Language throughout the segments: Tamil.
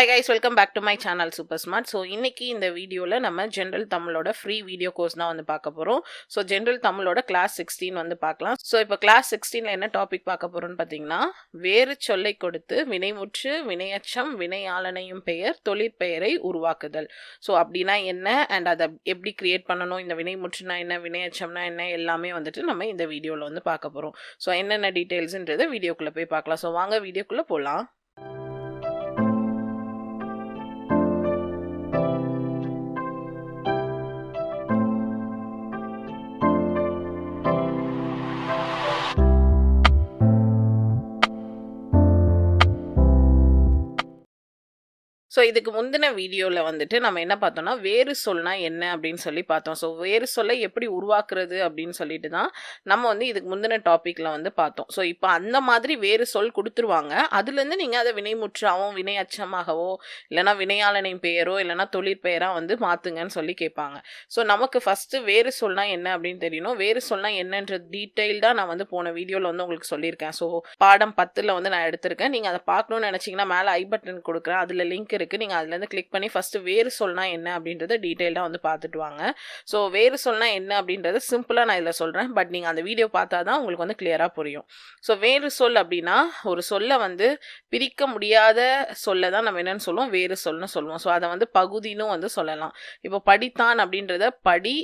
Hi guys welcome back to my channel super smart so இன்றைக்கி இந்த வீடியோவில் நம்ம ஜென்ரல் தமிழோட ஃப்ரீ வீடியோ கோர்ஸ் தான் வந்து பார்க்க போகிறோம் ஸோ ஜென்ரல் தமிழோட கிளாஸ் சிக்ஸ்டீன் வந்து பார்க்கலாம். ஸோ இப்போ கிளாஸ் சிக்ஸ்டீனில் என்ன டாபிக் பார்க்க போகிறோம்னு பார்த்தீங்கன்னா வேறு சொல்லை கொடுத்து வினைமுற்று வினையச்சம் வினையாளனையும் பெயர் தொழிற்பெயரை உருவாக்குதல். ஸோ அப்படின்னா என்ன? அண்ட் அதை எப்படி கிரியேட் பண்ணணும்? இந்த வினைமுற்றுனா என்ன? வினையச்சம்னா என்ன? எல்லாமே வந்துட்டு நம்ம இந்த வீடியோவில் வந்து பார்க்க போகிறோம் ஸோ என்னென்ன டீட்டெயில்ஸுன்றதை வீடியோக்குள்ளே போய் பார்க்கலாம். ஸோ வாங்க வீடியோக்குள்ளே போகலாம் ஸோ இதுக்கு முந்தின வீடியோவில் வந்துட்டு நம்ம என்ன பார்த்தோம்னா வேறு சொல்னா என்ன அப்படின்னு சொல்லி பார்த்தோம். ஸோ வேறு சொல்லை எப்படி உருவாக்குறது அப்படின்னு சொல்லிட்டு தான் நம்ம வந்து இதுக்கு முந்தின டாப்பிக்கில் வந்து பார்த்தோம். ஸோ இப்போ அந்த மாதிரி வேறு சொல் கொடுத்துருவாங்க. அதுலேருந்து நீங்கள் அதை வினைமுற்றாகவும் வினை அச்சமாகவோ இல்லைனா வினையாளனை பெயரோ இல்லைனா தொழிற்பெயராக வந்து மாற்றுங்கன்னு சொல்லி கேட்பாங்க. ஸோ நமக்கு ஃபஸ்ட்டு வேறு சொல்னா என்ன அப்படின்னு தெரியணும். வேறு சொல்னா என்னன்ற டீட்டெயில்டாக நான் வந்து போன வீடியோவில் வந்து உங்களுக்கு சொல்லியிருக்கேன். ஸோ பாடம் பத்தில் வந்து நான் எடுத்திருக்கேன். நீங்கள் அதை பார்க்கணும்னு நினச்சிங்கன்னா மேலே ஐ பட்டன் கொடுக்குறேன். அதில் லிங்க் இருக்குது நீங்கள் அதுலேருந்து கிளிக் பண்ணி ஃபஸ்ட்டு வேறு சொல்னா என்ன அப்படின்றத டீட்டெயிலாக வந்து பார்த்துட்டு வாங்க. ஸோ வேறு சொல்னா என்ன அப்படின்றத சிம்பிளாக நான் இதில் சொல்கிறேன் பட் நீங்கள் அந்த வீடியோ பார்த்தா தான் உங்களுக்கு வந்து கிளியராக புரியும். ஸோ வேறு சொல் அப்படின்னா ஒரு சொல்லை வந்து பிரிக்க முடியாத சொல்ல தான் நம்ம என்னென்னு சொல்லுவோம். வேறு சொல்னு சொல்லுவோம். ஸோ அதை வந்து பகுதினும் வந்து சொல்லலாம். இப்போ படித்தான் அப்படின்றத படி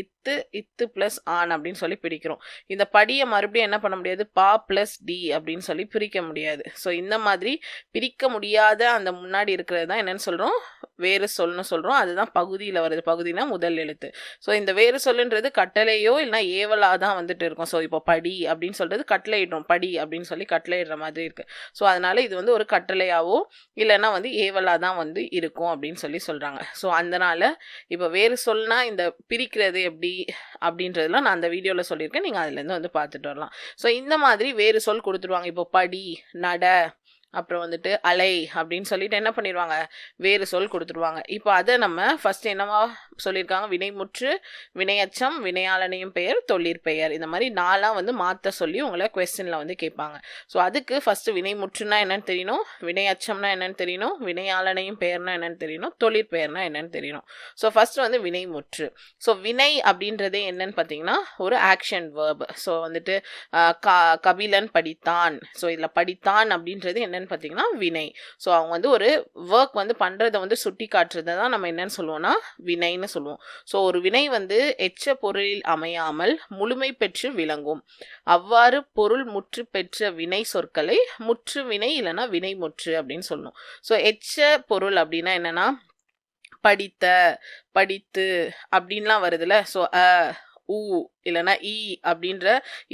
இத்து இத்து ப்ளஸ் ஆன் அப்படின்னு சொல்லி பிரிக்கிறோம். இந்த படியை மறுபடியும் என்ன பண்ண முடியாது? பா ப்ளஸ் டி அப்படின்னு சொல்லி பிரிக்க முடியாது. ஸோ இந்த மாதிரி பிரிக்க முடியாத அந்த முன்னாடி இருக்கிற தான் என்னன்னு சொல்கிறோம் வேறு சொல்னு சொல்கிறோம் அதுதான் பகுதியில் வருது. பகுதினா முதல் எழுத்து. ஸோ இந்த வேறு சொல்லுன்றது கட்டளையோ இல்லைனா ஏவலாக தான் வந்துட்டு இருக்கும். ஸோ இப்போ படி அப்படின்னு சொல்கிறது கட்டளையிடுறோம். படி அப்படின்னு சொல்லி கட்டளையிடுற மாதிரி இருக்குது ஸோ அதனால் இது வந்து ஒரு கட்டளையாவோ இல்லைன்னா வந்து ஏவலாக தான் வந்து இருக்கும் அப்படின்னு சொல்லி சொல்கிறாங்க ஸோ அதனால் இப்போ வேறு சொல்னா இந்த பிரிக்கிறது எப்படி அப்படின்றதுலாம் நான் அந்த வீடியோவில் சொல்லியிருக்கேன். நீங்கள் அதுலேருந்து வந்து பார்த்துட்டு வரலாம். ஸோ இந்த மாதிரி வேறு சொல் கொடுத்துருவாங்க. இப்போ படி நட அப்புறம் வந்துட்டு அலை அப்படின்னு சொல்லிட்டு என்ன பண்ணிடுவாங்க வேறு சொல் கொடுத்துருவாங்க. இப்போ அதை நம்ம ஃபஸ்ட்டு என்னவா சொல்லியிருக்காங்க? வினைமுற்று வினையச்சம் வினையாளனையும் பெயர் தொழிற்பெயர் இந்த மாதிரி நாலாம் வந்து மாற்ற சொல்லி உங்களை கொஸ்டினில் வந்து கேட்பாங்க. ஸோ அதுக்கு ஃபஸ்ட்டு வினைமுற்றுனா என்னன்னு தெரியணும்? வினையச்சம்னா என்னன்னு தெரியணும்? வினையாளனையும் பெயர்னா என்னன்னு தெரியணும்? தொழிற் பெயர்னா என்னன்னு தெரியணும்? ஸோ ஃபஸ்ட்டு வந்து வினைமுற்று ஸோ வினை அப்படின்றதே என்னன்னு பார்த்தீங்கன்னா ஒரு ஆக்ஷன் வேர்ப் ஸோ வந்துட்டு க கபிலன் படித்தான். ஸோ இதில் படித்தான் அப்படின்றது என்னென்னு என்னன்னு பார்த்தீங்கன்னா வினை. ஸோ அவங்க வந்து ஒரு ஒர்க் வந்து பண்ணுறதை வந்து சுட்டி காட்டுறதை தான் நம்ம என்னன்னு சொல்லுவோம்னா வினைன்னு சொல்லுவோம். ஸோ ஒரு வினை வந்து எச்ச பொருளில் அமையாமல் முழுமை பெற்று விளங்கும். அவ்வாறு பொருள் முற்று பெற்ற வினை சொற்களை முற்று வினை இல்லைன்னா வினை முற்று அப்படின்னு சொல்லணும் ஸோ எச்ச பொருள் அப்படின்னா என்னென்னா படித்த படித்து அப்படின்லாம் வருதுல்ல. ஸோ ஊ இல்லைனா இ e அப்படின்ற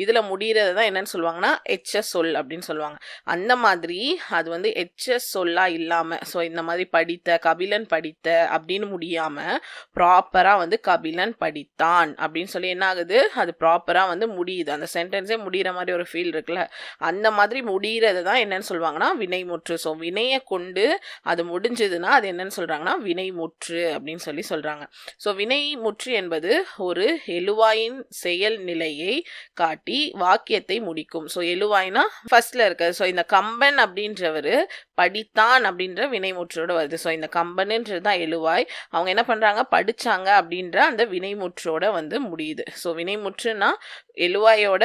இதில் முடிகிறது தான் என்னன்னு சொல்லுவாங்கன்னா ஹெச்எஸ் சொல் அப்படின்னு சொல்லுவாங்க. அந்த மாதிரி அது வந்து எச்எஸ் சொல்லாக இல்லாமல் ஸோ இந்த மாதிரி படித்த கபிலன் படித்த அப்படின்னு முடியாமல் ப்ராப்பராக வந்து கபிலன் படித்தான் அப்படின்னு சொல்லி என்ன ஆகுது? அது ப்ராப்பராக வந்து முடியுது. அந்த சென்டென்ஸே முடிகிற மாதிரி ஒரு ஃபீல் இருக்குல்ல. அந்த மாதிரி முடிகிறது தான் என்னன்னு சொல்லுவாங்கன்னா வினைமுற்று ஸோ வினையை கொண்டு அது முடிஞ்சதுன்னா அது என்னன்னு சொல்கிறாங்கன்னா வினைமுற்று அப்படின்னு சொல்லி சொல்கிறாங்க ஸோ வினைமுற்று என்பது ஒரு எழுவாயின் செயல் நிலையை காட்டி வாக்கியத்தை முடிக்கும். ஸோ எழுவாய்னா ஃபர்ஸ்ட்ல இருக்கு ஸோ இந்த கம்பன் அப்படின்றவர் படித்தான் அப்படின்ற வினைமுற்றோடு வருது. ஸோ இந்த கம்பனுன்றது தான் எழுவாய். அவங்க என்ன பண்ணுறாங்க படித்தாங்க அப்படின்ற அந்த வினைமுற்றோட வந்து முடியுது. ஸோ வினைமுற்றுனா எழுவாயோட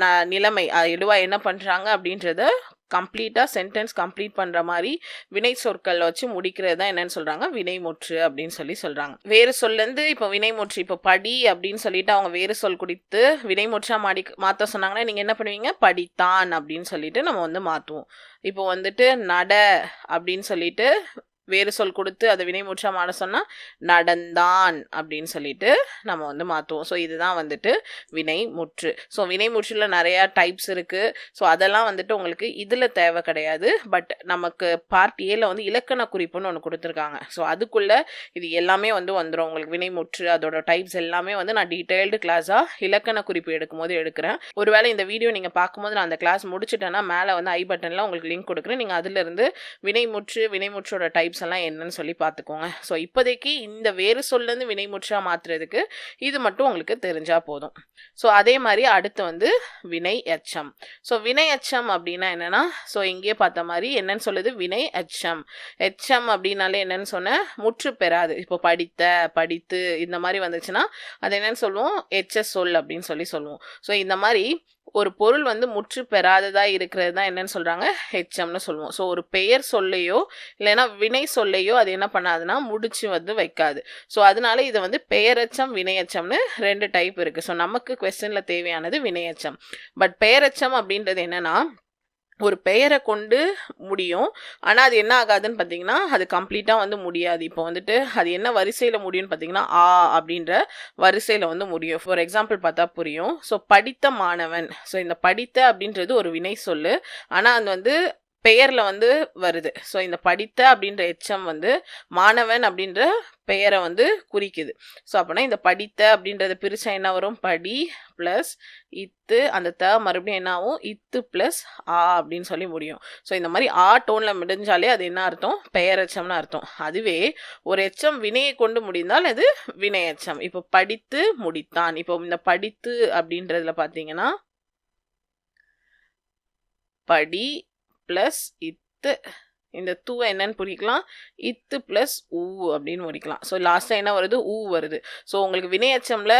ந நிலைமை எழுவாய் என்ன பண்ணுறாங்க அப்படின்றத கம்ப்ளீட்டாக சென்டென்ஸ் கம்ப்ளீட் பண்ணுற மாதிரி வினை சொற்கள் வச்சு முடிக்கிறது தான் என்னன்னு சொல்கிறாங்க வினைமுற்று அப்படின்னு சொல்லி சொல்கிறாங்க வேறு சொல்லேருந்து இப்போ வினைமுற்று இப்போ படி அப்படின்னு சொல்லிட்டு அவங்க வேறு சொல் குடித்து வினைமுற்றாக மாடி மாற்ற சொன்னாங்கன்னா நீங்கள் என்ன பண்ணுவீங்க? படித்தான் அப்படின்னு சொல்லிட்டு நம்ம வந்து மாற்றுவோம் இப்போ வந்துட்டு நட அப்படின்னு சொல்லிட்டு வேறு சொல் கொடுத்து அதை வினைமுற்றா மாட சொன்னால் நடந்தான் அப்படின்னு சொல்லிட்டு நம்ம வந்து மாற்றுவோம் ஸோ இதுதான் வந்துட்டு வினை முற்று ஸோ வினை முற்றில் நிறையா டைப்ஸ் இருக்குது ஸோ அதெல்லாம் வந்துட்டு உங்களுக்கு இதில் தேவை கிடையாது. பட் நமக்கு பார்ட் ஏல வந்து இலக்கண குறிப்புன்னு ஒன்று கொடுத்துருக்காங்க. ஸோ அதுக்குள்ளே இது எல்லாமே வந்து வந்துடும் உங்களுக்கு வினை முற்று அதோட டைப்ஸ் எல்லாமே வந்து நான் டீட்டெயில்டு கிளாஸாக இலக்கண குறிப்பு எடுக்கும்போது எடுக்கிறேன். ஒருவேளை இந்த வீடியோ நீங்கள் பார்க்கும்போது நான் அந்த கிளாஸ் முடிச்சுட்டேன்னா மேலே வந்து ஐ பட்டனில் உங்களுக்கு லிங்க் கொடுக்குறேன். நீங்கள் அதிலிருந்து வினைமுற்று வினைமுற்றோட டைப்ஸ் எல்லாம் என்னன்னு சொல்லி பார்த்துக்கோங்க. ஸோ இப்போதைக்கு இந்த வேறு சொல்லேருந்து வினைமுற்றா மாற்றுறதுக்கு இது மட்டும் உங்களுக்கு தெரிஞ்சால் போதும். ஸோ அதே மாதிரி அடுத்து வந்து வினை எச்சம் ஸோ வினை எச்சம் அப்படின்னா என்னென்னா ஸோ இங்கேயே பார்த்த மாதிரி என்னன்னு சொல்லுது? வினை எச்சம் எச்சம் அப்படின்னாலே என்னன்னு சொன்ன? முற்று பெறாது. இப்போ படித்த படித்து இந்த மாதிரி வந்துச்சுன்னா அது என்னன்னு சொல்லுவோம்? எச்ச சொல் அப்படின்னு சொல்லி சொல்லுவோம். ஸோ இந்த மாதிரி ஒரு பொருள் வந்து முற்று பெறாததாக இருக்கிறது தான் என்னன்னு சொல்கிறாங்க ஹெச்எம்னு சொல்லுவோம். ஸோ ஒரு பெயர் சொல்லையோ இல்லைன்னா வினை சொல்லையோ அது என்ன பண்ணாதுன்னா முடிச்சு வந்து வைக்காது. ஸோ அதனால இதை வந்து பெயரச்சம் வினையச்சம்னு ரெண்டு டைப் இருக்குது ஸோ நமக்கு கொஸ்டினில் தேவையானது வினையச்சம் பட் பெயரச்சம் அப்படின்றது என்னன்னா ஒரு பெயரை கொண்டு முடியும். ஆனால் அது என்ன ஆகாதுன்னு பார்த்தீங்கன்னா அது கம்ப்ளீட்டாக வந்து முடியாது. இப்போ வந்துட்டு அது என்ன வரிசையில் முடியும்னு பார்த்தீங்கன்னா ஆ அப்படின்ற வரிசையில் வந்து முடியும். ஃபார் எக்ஸாம்பிள் பார்த்தா புரியும். ஸோ படித்த மாணவன். ஸோ இந்த படித்த அப்படின்றது ஒரு வினை சொல்லு. ஆனால் அது வந்து பெயரில் வந்து வருது. ஸோ இந்த படித்த அப்படின்ற எச்சம் வந்து மாணவன் அப்படின்ற பெயரை வந்து குறிக்குது. ஸோ அப்போனா இந்த படித்த அப்படின்றத பிரிச்சா என்ன வரும்? படி ப்ளஸ் இத்து அந்த த மறுபடியும் என்ன ஆகும் இத்து ப்ளஸ் ஆ அப்படின்னு சொல்லி முடியும். ஸோ இந்த மாதிரி ஆ டோனில் முடிஞ்சாலே அது என்ன அர்த்தம்? பெயரெச்சம்னு அர்த்தம். அதுவே ஒரு எச்சம் வினையை கொண்டு முடிந்தால் அது வினையச்சம் இப்போ படித்து முடித்தான். இப்போ இந்த படித்து அப்படின்றதுல பார்த்தீங்கன்னா படி ப்ளஸ் இத்து. இந்த தூவை என்னன்னு பிடிக்கலாம் இத்து ப்ளஸ் ஊ அப்படின்னு முடிக்கலாம். ஸோ லாஸ்ட்டாக என்ன வருது? ஊ வருது. ஸோ உங்களுக்கு வினையச்சமில்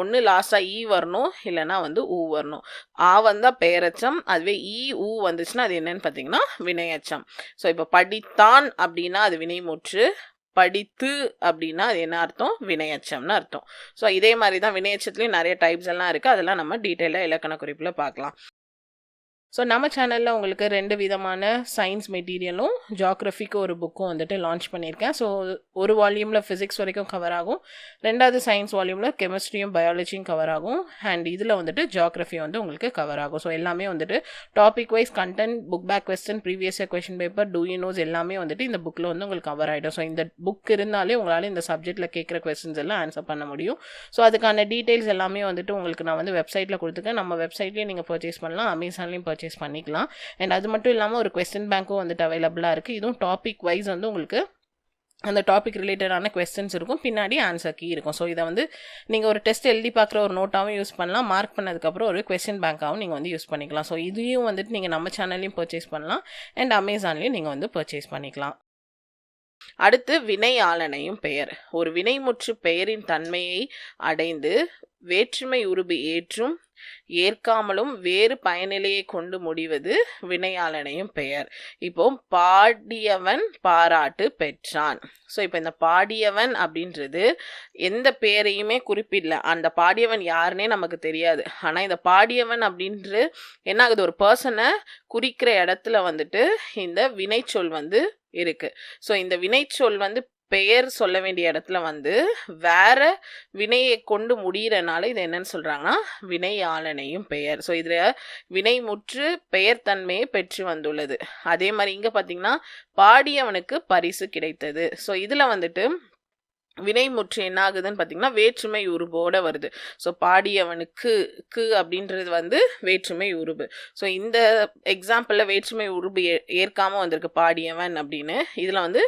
ஒன்று லாஸ்ட்டாக ஈ வரணும். இல்லைன்னா வந்து ஊ வரணும். ஆ வந்தால் பெயரச்சம். அதுவே ஈ ஊ வந்துச்சுன்னா அது என்னன்னு பார்த்தீங்கன்னா வினையச்சம். ஸோ இப்போ படித்தான் அப்படின்னா அது வினைமுற்று. படித்து அப்படின்னா அது என்ன அர்த்தம்? வினையச்சம்னு அர்த்தம். ஸோ இதே மாதிரி தான் வினையச்சத்துலேயும் நிறைய டைப்ஸ் எல்லாம் இருக்குது அதெல்லாம் நம்ம டீட்டெயிலாக இலக்கண குறிப்பில் பார்க்கலாம். ஸோ நம்ம சேனலில் உங்களுக்கு ரெண்டு விதமான சயின்ஸ் மெட்டீரியலும் ஜாக்ரஃபிக்கு ஒரு புக்கும் வந்துட்டு லான்ச் பண்ணியிருக்கேன். ஸோ ஒரு வால்யூமில் ஃபிசிக்ஸ் வரைக்கும் கவர் ஆகும். ரெண்டாவது சயின்ஸ் வால்யூமில் கெமிஸ்ட்ரியும் பயாலஜியும் கவர் ஆகும். அண்ட் இதில் வந்துட்டு ஜாக்ரஃபி வந்து உங்களுக்கு கவர் ஆகும். ஸோ எல்லாமே வந்துட்டு topic wise content book back question previous year question paper do you knows எல்லாமே வந்துட்டு இந்த புக்கில் வந்து உங்களுக்கு கவர் ஆகிடும் ஸோ இந்த புக் இருந்தாலே உங்களால் இந்த சப்ஜெக்ட்டில் கேட்குற கொஸ்டின்ஸ் எல்லாம் ஆன்சர் பண்ண முடியும். ஸோ அதுக்கான டீட்டெயில்ஸ் எல்லாமே வந்துட்டு உங்களுக்கு நான் வந்து வெப்சைட்டில் கொடுத்துருக்கேன். நம்ம வெப்சைட்லேயும் நீங்கள் பர்ச்சேஸ் பண்ணலாம். அமேசான்லேயும் பர்ச்சேஸ் பர்ச்சேஸ் பண்ணிக்கலாம். அண்ட் அது மட்டும் இல்லாமல் ஒரு கொஸ்டின் பேங்க்கும் வந்துட்டு அவைலபிளாக இருக்குது இதுவும் டாபிக் வைஸ் வந்து உங்களுக்கு அந்த டாபிக் ரிலேட்டடான கொஸ்டின்ஸ் இருக்கும். பின்னாடி ஆன்சர் கீ இருக்கும். ஸோ இதை வந்து நீங்கள் ஒரு டெஸ்ட் எழுதி பார்க்குற ஒரு நோட்டாகவும் யூஸ் பண்ணலாம். மார்க் பண்ணதுக்கப்புறம் ஒரு கொஸ்டின் பேங்காகவும் நீங்கள் வந்து யூஸ் பண்ணிக்கலாம். ஸோ இதையும் வந்துட்டு நீங்கள் நம்ம சேனல்லையும் பர்ச்சேஸ் பண்ணலாம். அண்ட் அமேசான்லேயும் நீங்கள் வந்து பர்ச்சேஸ் பண்ணிக்கலாம். அடுத்து வினை ஆளனையும் பெயர். ஒரு வினைமுற்று பெயரின் தன்மையை அடைந்து வேற்றுமை உருபு ஏற்றும் ஏற்காமலும் வேறு பயனிலையை கொண்டு முடிவது வினையாளனையும் பெயர். இப்போ பாடியவன் பாராட்டு பெற்றான். ஸோ இப்போ இந்த பாடியவன் அப்படின்றது எந்த பெயரையுமே குறிப்பிடல. அந்த பாடியவன் யாருன்னே நமக்கு தெரியாது. ஆனால் இந்த பாடியவன் அப்படின்றது என்ன ஆகுது ஒரு பர்சனை குறிக்கிற இடத்துல வந்துட்டு இந்த வினைச்சொல் வந்து இருக்கு. ஸோ இந்த வினைச்சொல் வந்து பெயர் சொல்ல வேண்டிய இடத்துல வந்து வேற வினையை கொண்டு முடிகிறனால இது என்னன்னு சொல்கிறாங்கன்னா வினையாளனையும் பெயர். ஸோ இதில் வினை முற்று பெயர் தன்மையை பெற்று வந்துள்ளது. அதே மாதிரி இங்கே பார்த்தீங்கன்னா பாடியவனுக்கு பரிசு கிடைத்தது. ஸோ இதில் வந்துட்டு வினைமுற்று என்ன ஆகுதுன்னு பார்த்தீங்கன்னா வேற்றுமை உருபோட வருது. ஸோ பாடியவனுக்கு கு அப்படின்றது வந்து வேற்றுமை உருபு. ஸோ இந்த எக்ஸாம்பிளில் வேற்றுமை உருபு ஏ ஏற்காம வந்திருக்கு பாடியவன் அப்படின்னு. இதில் வந்து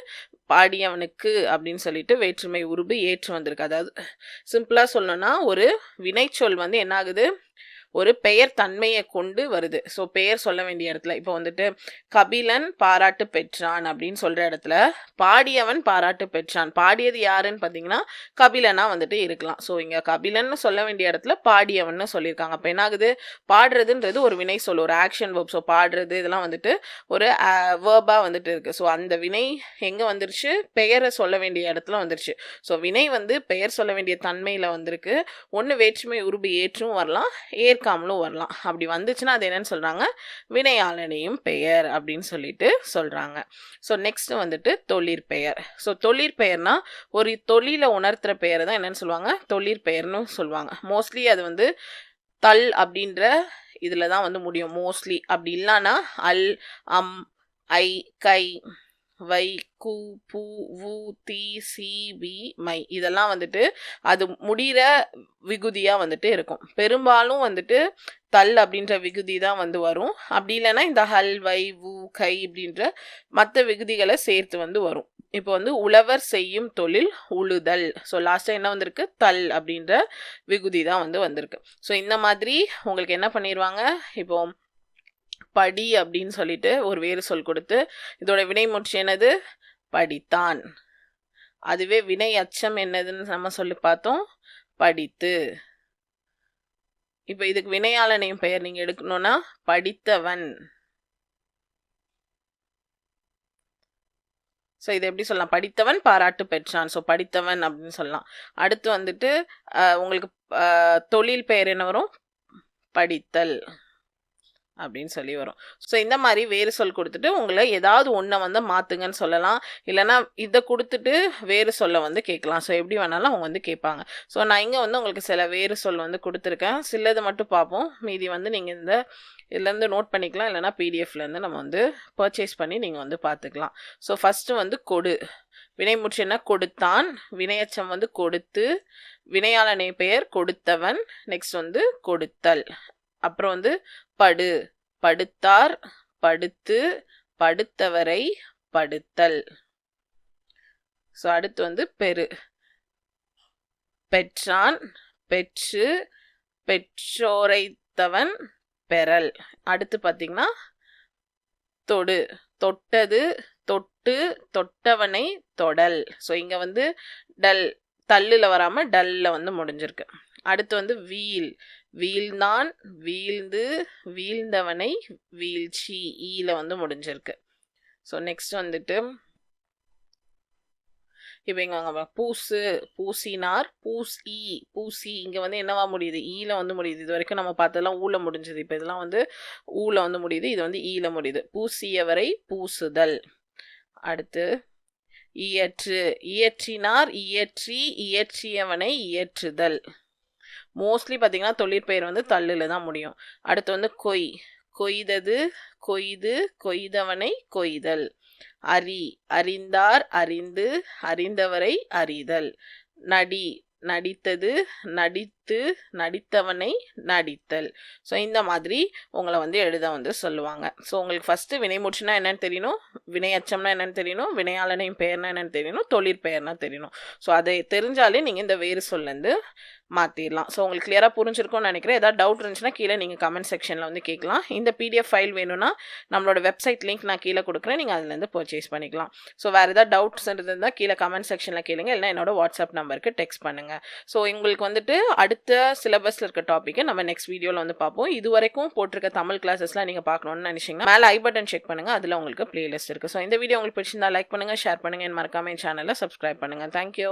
பாடியவனுக்கு அப்படின்னு சொல்லிட்டு வேற்றுமை உருபு ஏற்று வந்திருக்கு. அதாவது சிம்பிளாக சொல்லணும்னா ஒரு வினைச்சொல் வந்து என்ன ஆகுது ஒரு பெயர் தன்மையை கொண்டு வருது. ஸோ பெயர் சொல்ல வேண்டிய இடத்துல இப்போ வந்துட்டு கபிலன் பாராட்டு பெற்றான் அப்படின்னு சொல்ற இடத்துல பாடியவன் பாராட்டு பெற்றான். பாடியது யாருன்னு பார்த்தீங்கன்னா கபிலனா வந்துட்டு இருக்கலாம். ஸோ இங்க கபிலன்னு சொல்ல வேண்டிய இடத்துல பாடியவன் சொல்லியிருக்காங்க. அப்போ என்ன ஆகுது பாடுறதுன்றது ஒரு வினை சொல் ஒரு ஆக்ஷன் வேர்ப் ஸோ பாடுறது இதெல்லாம் வந்துட்டு ஒரு வேர்பா வந்துட்டு இருக்கு. ஸோ அந்த வினை எங்க வந்துருச்சு? பெயரை சொல்ல வேண்டிய இடத்துல வந்துருச்சு. ஸோ வினை வந்து பெயர் சொல்ல வேண்டிய தன்மையில வந்திருக்கு. ஒன்று வேற்றுமை உருபு ஏற்றும் வரலாம். இருக்காமலும் வரலாம். அப்படி வந்துச்சுன்னா அது என்னன்னு சொல்கிறாங்க வினையாளனையும் பெயர் அப்படின்னு சொல்லிட்டு சொல்கிறாங்க ஸோ நெக்ஸ்ட் வந்துட்டு தொழிற்பெயர் ஸோ தொழிற்பெயர்னால் ஒரு தொழிலை உணர்த்துற பெயரை தான் என்னன்னு சொல்லுவாங்க? தொழிற்பெயர்னு சொல்லுவாங்க. மோஸ்ட்லி அது வந்து தல் அப்படின்ற இதில் தான் வந்து முடியும். மோஸ்ட்லி அப்படி இல்லைன்னா அல் அம் ஐ கை வை கு பூ வு தி சி பி மை இதெல்லாம் வந்துட்டு அது முடிகிற விகுதியாக வந்துட்டு இருக்கும். பெரும்பாலும் வந்துட்டு தல் அப்படின்ற விகுதி தான் வந்து வரும். அப்படி இல்லைன்னா இந்த ஹல் வை வு கை அப்படின்ற மற்ற விகுதிகளை சேர்த்து வந்து வரும். இப்போ வந்து உழவர் செய்யும் தொழில் உழுதல். ஸோ லாஸ்ட்டாக என்ன வந்திருக்கு? தல் அப்படின்ற விகுதி தான் வந்து வந்திருக்கு. ஸோ இந்த மாதிரி உங்களுக்கு என்ன பண்ணிடுவாங்க இப்போ படி அப்படின்னு சொல்லிட்டு ஒரு வேறு சொல் கொடுத்து இதோட வினைமுற்று என்னது? படித்தான். அதுவே வினை அச்சம் என்னதுன்னு நம்ம சொல்லி பார்த்தோம். படித்து. இப்போ இதுக்கு வினையாளனையும் பெயர் நீங்கள் எடுக்கணும்னா படித்தவன். ஸோ இதை எப்படி சொல்லலாம்? படித்தவன் பாராட்டு பெற்றான். ஸோ படித்தவன் அப்படின்னு சொல்லலாம். அடுத்து வந்துட்டு உங்களுக்கு தொழில் பெயர் என்ன வரும்? படித்தல். அப்படின்னு சொல்லி வரும். ஸோ இந்த மாதிரி வேறு சொல் கொடுத்துட்டு உங்களை ஏதாவது ஒன்றை வந்து மாற்றுங்கன்னு சொல்லலாம். இல்லைன்னா இதை கொடுத்துட்டு வேறு சொல்ல வந்து கேட்கலாம். ஸோ எப்படி வேணாலும் அவங்க வந்து கேட்பாங்க. ஸோ நான் இங்கே வந்து உங்களுக்கு சில வேறு சொல் வந்து கொடுத்துருக்கேன். சிலது மட்டும் பார்ப்போம். மீதி வந்து நீங்கள் இந்த இதுலேருந்து நோட் பண்ணிக்கலாம். இல்லைனா பிடிஎஃப்லேருந்து நம்ம வந்து பர்ச்சேஸ் பண்ணி நீங்கள் வந்து பார்த்துக்கலாம். ஸோ ஃபஸ்ட்டு வந்து கொடு. வினைமுற்று என்ன கொடுத்தான். வினையச்சம் வந்து கொடுத்து. வினையாளனை பெயர் கொடுத்தவன். நெக்ஸ்ட் வந்து கொடுத்தல். அப்புறம் வந்து படு படுத்தார் படுத்து படுத்தவரை படுத்தல். ஸோ அடுத்து வந்து பெரு. பெற்றான் பெற்று பெற்றோரைத்தவன் பெறல். அடுத்து பார்த்தீங்கன்னா தொடு தொட்டது தொட்டு தொட்டவனை தொடல். ஸோ இங்கே வந்து டல் தள்ளில் வராமல் டல்ல வந்து முடிஞ்சிருக்கு. அடுத்து வந்து வீல். வீழ்ந்தான் வீழ்ந்து வீழ்ந்தவனை வீழ்ச்சி. E ஈல வந்து முடிஞ்சிருக்கு. ஸோ நெக்ஸ்ட் வந்துட்டு இப்போ இங்கே வாங்க பூசு பூசினார் பூசி e. பூசி e. இங்கே வந்து என்னவா முடியுது? ஈல வந்து முடியுது. இது வரைக்கும் நம்ம பார்த்ததெல்லாம் ஊல முடிஞ்சது. இப்போ இதெல்லாம் வந்து ஊல வந்து முடியுது. இது வந்து ஈல முடியுது. பூசியவரை பூசுதல். அடுத்து இயற்று. இயற்றினார் இயற்றி இயற்றியவனை இயற்றுதல். மோஸ்ட்லி பார்த்தீங்கன்னா தொழிற்பெயர் வந்து தள்ளில் தான் முடியும். அடுத்து வந்து கொய். கொய்தது கொய்து கொய்தவனை கொய்தல். அறி அறிந்தார் அறிந்து அறிந்தவரை அறிதல். நடி. நடித்தது நடித்து நடித்தவனை நடித்தல். ஸோ இந்த மாதிரி உங்களை வந்து எழுத வந்து சொல்லுவாங்க. ஸோ உங்களுக்கு ஃபஸ்ட்டு முடிச்சுன்னா என்னென்னு தெரியணும்? வினை அச்சம்னா என்னென்னு தெரியணும்? வினையாளனையும் பெயர்னா என்னென்னு தெரியணும்? தொழிற்பெயர்னா தெரியணும். ஸோ அதை தெரிஞ்சாலே நீங்கள் இந்த வேறு சொல்லேருந்து மாற்றிடலாம் ஸோ உங்களுக்கு கிளியராக புரிஞ்சிருக்கும்னு நினைக்கிறேன். ஏதாவது டவுட் இருந்துச்சுன்னா கீழே நீங்கள் கமெண்ட் செக்ஷனில் வந்து கேட்கலாம். இந்த பிடிஎஃப் ஃபைல் வேணும்னா நம்மளோட வெப்சைட் லிங்க் நான் கீழே கொடுக்குறேன். நீங்கள் அதுலேருந்து பர்ச்சேஸ் பண்ணிக்கலாம். ஸோ வேறு ஏதாவது டவுட்ஸ் இருந்தால் கீழே கமெண்ட் செக்ஷனில் கேளுங்க. இல்லைனா என்னோட வாட்ஸ்அப் நம்பருக்கு டெக்ஸ்ட் பண்ணுங்கள் ஸோ உங்களுக்கு வந்துட்டு அடுத்த சிலபஸில் இருக்க டாப்பிக்கை நம்ம நெக்ஸ்ட் வீடியோவில் வந்து பார்ப்போம். இது வரைக்கும் போட்டிருக்க தமிழ் கிளாஸஸ்லாம் நீங்கள் பார்க்கணும்னு நினச்சிங்கன்னா மேலே ஐ பட்டன் செக் பண்ணுங்கள் அதில் உங்களுக்கு பிளேலிஸ்ட் இருக்குது ஸோ இந்த வீடியோ உங்களுக்கு பிடிச்சிருந்தா லைக் பண்ணுங்கள் ஷேர் பண்ணுங்கள் மறக்காம சேனலை சப்ஸ்கிரைப் பண்ணுங்கள் தேங்க்யூ